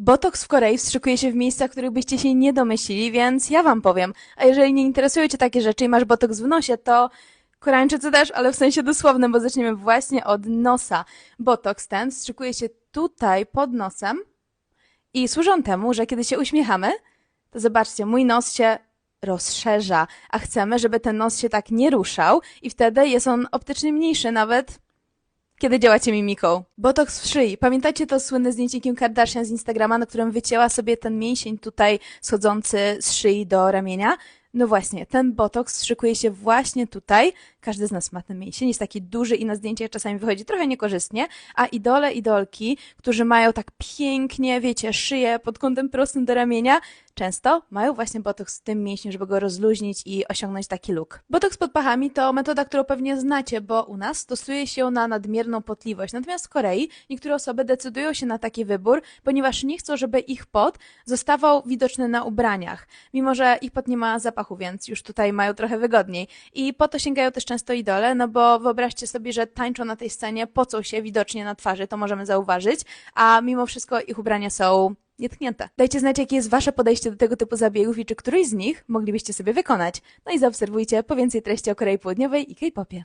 Botoks w Korei wstrzykuje się w miejscach, których byście się nie domyślili, więc ja wam powiem. A jeżeli nie interesują cię takie rzeczy i masz botoks w nosie, to Koreańczycy też, ale w sensie dosłownym, bo zaczniemy właśnie od nosa. Botoks ten wstrzykuje się tutaj pod nosem i służy on temu, że kiedy się uśmiechamy, to zobaczcie, mój nos się rozszerza, a chcemy, żeby ten nos się tak nie ruszał i wtedy jest on optycznie mniejszy nawet kiedy działacie mimiką. Botoks w szyi. Pamiętacie to słynne zdjęcie Kim Kardashian z Instagrama, na którym wycięła sobie ten mięsień tutaj schodzący z szyi do ramienia? No właśnie, ten botoks szykuje się właśnie tutaj. Każdy z nas ma ten mięsień, jest taki duży i na zdjęciach czasami wychodzi trochę niekorzystnie, a idole, idolki, którzy mają tak pięknie, wiecie, szyję pod kątem prostym do ramienia, często mają właśnie botoks w tym mięśniu, żeby go rozluźnić i osiągnąć taki look. Botoks pod pachami to metoda, którą pewnie znacie, bo u nas stosuje się na nadmierną potliwość. Natomiast w Korei niektóre osoby decydują się na taki wybór, ponieważ nie chcą, żeby ich pot zostawał widoczny na ubraniach. Mimo, że ich pot nie ma zapachu, więc już tutaj mają trochę wygodniej. I po to sięgają też często idole, no bo wyobraźcie sobie, że tańczą na tej scenie, pocą się widocznie na twarzy, to możemy zauważyć, a mimo wszystko ich ubrania są nietknięte. Dajcie znać, jakie jest Wasze podejście do tego typu zabiegów i czy któryś z nich moglibyście sobie wykonać. No i zaobserwujcie po więcej treści o Korei Południowej i K-popie.